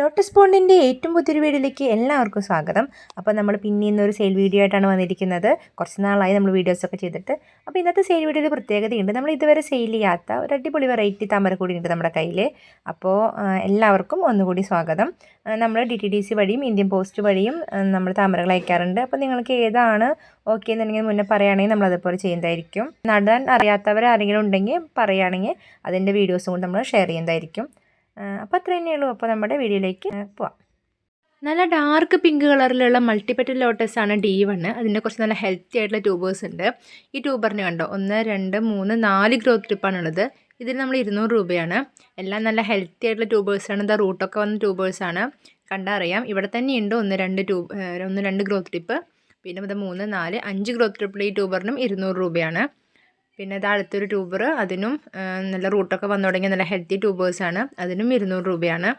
Lotus പോണ്ടിന്റെ ഏറ്റവും പുതിയൊരു വീഡിയോയിലേക്ക് എല്ലാവർക്കും സ്വാഗതം. അപ്പോൾ നമ്മൾ പിന്നെ ഇന്നൊരു സെയിൽ വീഡിയോ ആയിട്ടാണ് വന്നിരിക്കുന്നത്. കുറച്ച് നാളായി നമ്മൾ വീഡിയോസൊക്കെ ചെയ്തിട്ട്. അപ്പോൾ ഇന്നത്തെ സെയിൽ വീഡിയോയിൽ പ്രത്യേകതയുണ്ട്. നമ്മൾ ഇതുവരെ സെയിൽ ചെയ്യാത്ത ഒരു അടിപൊളി വെറൈറ്റി താമരക്കൂടി ഉണ്ട് നമ്മുടെ കയ്യിൽ അപ്പോൾ എല്ലാവർക്കും ഒന്നുകൂടി സ്വാഗതം. നമ്മൾ ഡി ടി ഡി സി വഴിയും ഇന്ത്യൻ പോസ്റ്റ് വഴിയും നമ്മൾ താമരകൾ അയക്കാറുണ്ട്. അപ്പോൾ നിങ്ങൾക്ക് ഏതാണ് ഓക്കെ എന്നുണ്ടെങ്കിൽ മുന്നേ പറയുകയാണെങ്കിൽ നമ്മൾ അതുപോലെ ചെയ്യുന്നതായിരിക്കും. നടാൻ അറിയാത്തവരാരെങ്കിലും ഉണ്ടെങ്കിൽ പറയുകയാണെങ്കിൽ അതിന്റെ വീഡിയോസും കൂടി നമ്മൾ ഷെയർ ചെയ്യുന്നതായിരിക്കും. അപ്പോൾ അത്ര തന്നെയുള്ളൂ അപ്പോൾ നമ്മുടെ വീഡിയോയിലേക്ക് പോവാം. നല്ല ഡാർക്ക് പിങ്ക് കളറിലുള്ള മൾട്ടിപെറ്റൽ ലോട്ടസ് ആണ് ഡി വണ് അതിന്റെ കുറച്ച് നല്ല ഹെൽത്തി ആയിട്ടുള്ള ട്യൂബേഴ്സ് ഉണ്ട്. ഈ ട്യൂബറിന് കണ്ടോ? ഒന്ന് രണ്ട് മൂന്ന് നാല് ഗ്രോത്ത് ട്രിപ്പാണുള്ളത് ഇതിന് നമ്മൾ ഇരുന്നൂറ് രൂപയാണ്. എല്ലാം നല്ല ഹെൽത്തി ആയിട്ടുള്ള ട്യൂബേഴ്സ് ട്യൂബേഴ്സാണ് ഇതാ റൂട്ടൊക്കെ വന്ന ട്യൂബേഴ്സ് ആണ്. കണ്ടാൽ അറിയാം. ഇവിടെ തന്നെയുണ്ട് ഒന്ന് രണ്ട് ട്യൂബ് ഒന്ന് രണ്ട് ഗ്രോത്ത് ട്രിപ്പ് പിന്നെ ഇത് മൂന്ന് നാല് അഞ്ച് ഗ്രോത്ത് ട്രിപ്പിൽ ഈ ട്യൂബറിനും ഇരുന്നൂറ് രൂപയാണ്. പിന്നെ ഇത് അടുത്തൊരു ട്യൂബർ അതിനും നല്ല റൂട്ടൊക്കെ വന്നു തുടങ്ങിയ നല്ല ഹെൽത്തി ട്യൂബേഴ്സാണ് അതിനും ഇരുന്നൂറ് രൂപയാണ്.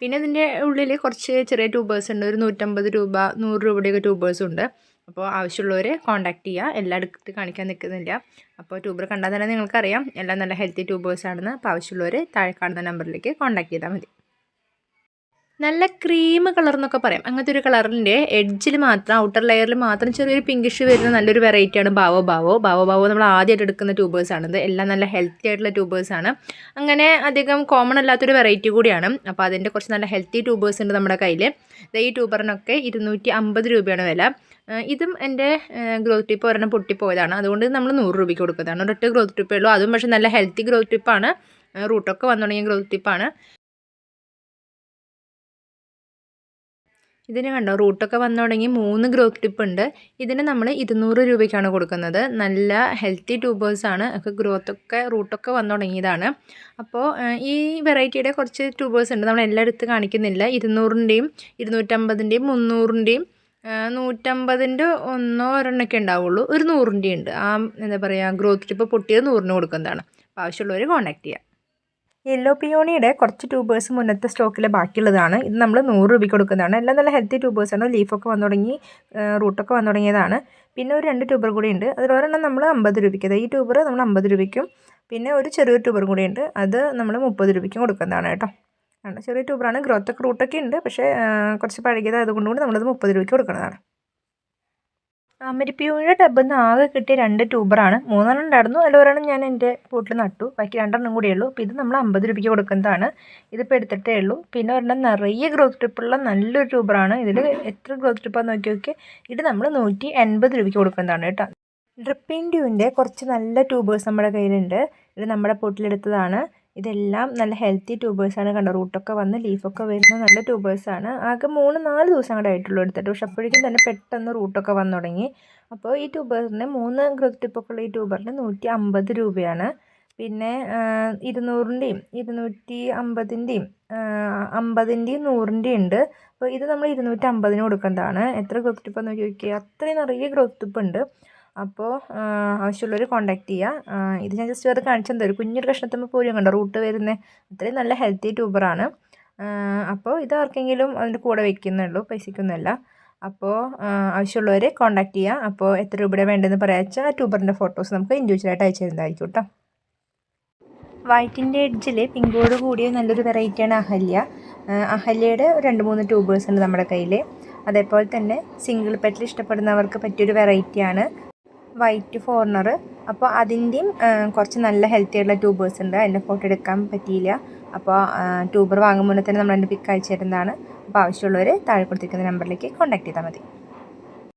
പിന്നെ ഇതിന്റെ ഉള്ളിൽ കുറച്ച് ചെറിയ ട്യൂബേഴ്സ് ഉണ്ട്. ഒരു നൂറ്റമ്പത് രൂപ നൂറ് രൂപയുടെയൊക്കെ ട്യൂബേഴ്സും ഉണ്ട്. അപ്പോൾ ആവശ്യമുള്ളവർ കോൺടാക്ട് ചെയ്യുക എല്ലാം എടുത്ത് കാണിക്കാൻ നിൽക്കുന്നില്ല അപ്പോൾ ട്യൂബർ കണ്ടാൽ തന്നെ നിങ്ങൾക്കറിയാം. എല്ലാം നല്ല ഹെൽത്തി ട്യൂബേഴ്സ് ആണെന്ന്. അപ്പോൾ ആവശ്യമുള്ളവർ താഴെ കാണുന്ന നമ്പറിലേക്ക് കോൺടാക്ട് ചെയ്താൽ മതി. നല്ല ക്രീം കളർ എന്നൊക്കെ പറയാം. അങ്ങനത്തെ ഒരു കളറിന്റെ എഡ്ജിൽ മാത്രം ഔട്ടർ ലെയറിൽ മാത്രം ചെറിയൊരു പിങ്കിഷ് വരുന്ന നല്ലൊരു വെറൈറ്റിയാണ് ബാവോ ബാവോ ബാവോ ബാവോ നമ്മൾ ആദ്യമായിട്ട് എടുക്കുന്ന ട്യൂബേഴ്സ് ആണിത് എല്ലാം നല്ല ഹെൽത്തി ആയിട്ടുള്ള ട്യൂബേഴ്സ് ആണ്. അങ്ങനെ അധികം കോമൺ അല്ലാത്തൊരു വെറൈറ്റി കൂടിയാണ്. അപ്പോൾ അതിന്റെ കുറച്ച് നല്ല ഹെൽത്തി ട്യൂബേഴ്സ് ഉണ്ട് നമ്മുടെ കയ്യിൽ ഈ ട്യൂബറിനൊക്കെ ഇരുന്നൂറ്റി അമ്പത് രൂപയാണ് വില. ഇതും എന്റെ ഗ്രോത്ത് ടിപ്പ് ഒരെണ്ണം പൊട്ടിപ്പോയതാണ് അതുകൊണ്ട് നമ്മൾ നൂറ് രൂപയ്ക്ക് കൊടുക്കുന്നതാണ്. ഒരൊറ്റ ഗ്രോത്ത് ടിപ്പേ ഉള്ളൂ. അതും പക്ഷേ നല്ല ഹെൽത്തി ഗ്രോത്ത് ടിപ്പാണ് റൂട്ടൊക്കെ വന്നു തുടങ്ങിയ ഗ്രോത്ത് ടിപ്പാണ് ഇതിന് കണ്ടോ? റൂട്ടൊക്കെ വന്നു തുടങ്ങി മൂന്ന് ഗ്രോത്ത് ടിപ്പ് ഉണ്ട്. ഇതിന് നമ്മൾ ഇരുന്നൂറ് രൂപയ്ക്കാണ് കൊടുക്കുന്നത്. നല്ല ഹെൽത്തി ട്യൂബേഴ്സാണ് ഒക്കെ ഗ്രോത്തൊക്കെ റൂട്ടൊക്കെ വന്നു തുടങ്ങിയതാണ്. അപ്പോൾ ഈ വെറൈറ്റിയുടെ കുറച്ച് ട്യൂബേഴ്സ് ഉണ്ട്. നമ്മൾ എല്ലാം എടുത്ത് കാണിക്കുന്നില്ല. ഇരുന്നൂറിന്റെയും ഇരുന്നൂറ്റമ്പതിന്റെയും മുന്നൂറിന്റെയും നൂറ്റമ്പതിന്റെ ഒന്നോ ഒരെണ്ണമൊക്കെ ഉണ്ടാവുള്ളൂ. ഒരു നൂറിന്റെ ഉണ്ട്. ആ എന്താ പറയുക ഗ്രോത്ത് ടിപ്പ് പൊട്ടിയത് നൂറിന് കൊടുക്കുന്നതാണ്. ആവശ്യമുള്ളവർ കോൺടാക്ട് ചെയ്യുക യെല്ലോ പിയോണിയുടെ കുറച്ച് ട്യൂബേഴ്സ് മുന്നത്തെ സ്റ്റോക്കിൽ ബാക്കിയുള്ളതാണ്. ഇത് നമ്മൾ നൂറ് രൂപയ്ക്ക് കൊടുക്കുന്നതാണ്. എല്ലാം നല്ല ഹെൽത്തി ട്യൂബേഴ്സാണ് ലീഫൊക്കെ വന്നു തുടങ്ങി റൂട്ടൊക്കെ വന്നു തുടങ്ങിയതാണ്. പിന്നെ ഒരു രണ്ട് ട്യൂബർ കൂടി ഉണ്ട്. അതിലൊരെണ്ണം നമ്മൾ അമ്പത് രൂപയ്ക്ക്. ഈ ട്യൂബർ നമ്മൾ അമ്പത് രൂപയ്ക്കും പിന്നെ ഒരു ചെറിയൊരു ട്യൂബർ കൂടി ഉണ്ട്. അത് നമ്മൾ മുപ്പത് രൂപയ്ക്കും കൊടുക്കുന്നതാണ് കേട്ടോ. ചെറിയ ട്യൂബറാണ് ഗ്രോത്തൊക്കെ റൂട്ടൊക്കെ ഉണ്ട്. പക്ഷേ കുറച്ച് പഴകിയത് അതുകൊണ്ട് കൂടി നമ്മളത് മുപ്പത് രൂപയ്ക്ക് കൊടുക്കുന്നതാണ്. അമരിപ്പിയുടെ ടബിൽ നിന്ന് ആകെ കിട്ടിയ രണ്ട് ട്യൂബറാണ് മൂന്നെണ്ണം ഉണ്ടായിരുന്നു. അതിൽ ഒരെണ്ണം ഞാൻ എന്റെ വീട്ടിൽ നട്ടു. ബാക്കി രണ്ടെണ്ണം കൂടിയേ ഉള്ളൂ. അപ്പോൾ ഇത് നമ്മൾ അമ്പത് രൂപയ്ക്ക് കൊടുക്കുന്നതാണ്. ഇതിപ്പോൾ എടുത്തിട്ടേ ഉള്ളൂ. പിന്നെ ഒരെണ്ണം നിറയെ ഗ്രോത്ത് ട്രിപ്പുള്ള നല്ലൊരു ട്യൂബറാണ് ഇതിൽ എത്ര ഗ്രോത്ത് ട്രിപ്പാന്ന് നോക്കി നോക്കി ഇത് നമ്മൾ നൂറ്റി എൺപത് രൂപയ്ക്ക് കൊടുക്കുന്നതാണ് കേട്ടോ. ഡ്രിപ്പിംഗ് ട്യൂവിന്റെ കുറച്ച് നല്ല ട്യൂബേഴ്സ് നമ്മുടെ കയ്യിലുണ്ട്. ഇത് നമ്മുടെ പൊട്ടിലെടുത്തതാണ്. ഇതെല്ലാം നല്ല ഹെൽത്തി ട്യൂബേഴ്സാണ് കണ്ടോ. റൂട്ടൊക്കെ വന്ന് ലീഫൊക്കെ വരുന്ന നല്ല ട്യൂബേഴ്സാണ് ആകെ മൂന്ന് നാല് ദിവസം കൂടെ ആയിട്ടുള്ളൂ എടുത്തിട്ട്. പക്ഷെ അപ്പോഴേക്കും തന്നെ പെട്ടെന്ന് റൂട്ടൊക്കെ വന്നു തുടങ്ങി. അപ്പോൾ ഈ ട്യൂബറിന് മൂന്ന് ഗ്രോത്ത് ടിപ്പൊക്കെ ഉള്ള ഈ ട്യൂബറിന് നൂറ്റി അമ്പത് രൂപയാണ്. പിന്നെ ഇരുന്നൂറിന്റെയും ഇരുന്നൂറ്റി അമ്പതിന്റെയും അമ്പതിന്റെയും നൂറിന്റെയും ഉണ്ട്. അപ്പോൾ ഇത് നമ്മൾ ഇരുന്നൂറ്റി അമ്പതിന് കൊടുക്കേണ്ടതാണ് എത്ര ഗ്രോത്ത് ടിപ്പാന്ന് നോക്കി അത്രയും നിറയെ ഗ്രോത്ത് ടിപ്പ് ഉണ്ട്. അപ്പോൾ ആവശ്യമുള്ളവർ കോൺടാക്ട് ചെയ്യുക ഇത് ഞാൻ ജസ്റ്റ് വേറെ കാണിച്ചു തരും കുഞ്ഞൊരു കഷ്ണത്തുമ്പോൾ പോലും കണ്ടോ റൂട്ട് വരുന്നത് അത്രയും നല്ല ഹെൽത്തി ട്യൂബറാണ് അപ്പോൾ ഇത് ആർക്കെങ്കിലും അതിന്റെ കൂടെ വെക്കുന്നുള്ളൂ പൈസയ്ക്കൊന്നുമല്ല അപ്പോൾ ആവശ്യമുള്ളവർ കോൺടാക്ട് ചെയ്യുക അപ്പോൾ എത്ര രൂപയുടെ വേണ്ടതെന്ന് പറയാച്ചാൽ ആ ട്യൂബറിന്റെ ഫോട്ടോസ് നമുക്ക് ഇൻഡിവിജ്വലായിട്ട് അയച്ചു തരുന്നതായിരിക്കും കേട്ടോ വൈറ്റിന്റെ എഡ്ജിൽ പിങ്കോട് കൂടിയ നല്ലൊരു വെറൈറ്റിയാണ് അഹല്യ. അഹല്യയുടെ രണ്ട് മൂന്ന് ട്യൂബേഴ്സ് ഉണ്ട് നമ്മുടെ കയ്യിൽ അതേപോലെ തന്നെ സിംഗിൾ പെറ്റിൽ ഇഷ്ടപ്പെടുന്നവർക്ക് പറ്റിയൊരു വെറൈറ്റിയാണ് വൈറ്റ് ഫോർണർ അപ്പോൾ അതിന്റെയും കുറച്ച് നല്ല ഹെൽത്തി ആയിട്ടുള്ള ട്യൂബേഴ്സ് ഉണ്ട്. അതിന്റെ ഫോട്ടോ എടുക്കാൻ പറ്റിയില്ല. അപ്പോൾ ട്യൂബർ വാങ്ങുമ്പോൾ തന്നെ നമ്മൾ അതിന്റെ പിക്ക് അയച്ചു തരുന്നതാണ്. അപ്പോൾ ആവശ്യമുള്ളവർ താഴെ കൊടുത്തിരിക്കുന്ന നമ്പറിലേക്ക് കോൺടാക്ട് ചെയ്താൽ മതി.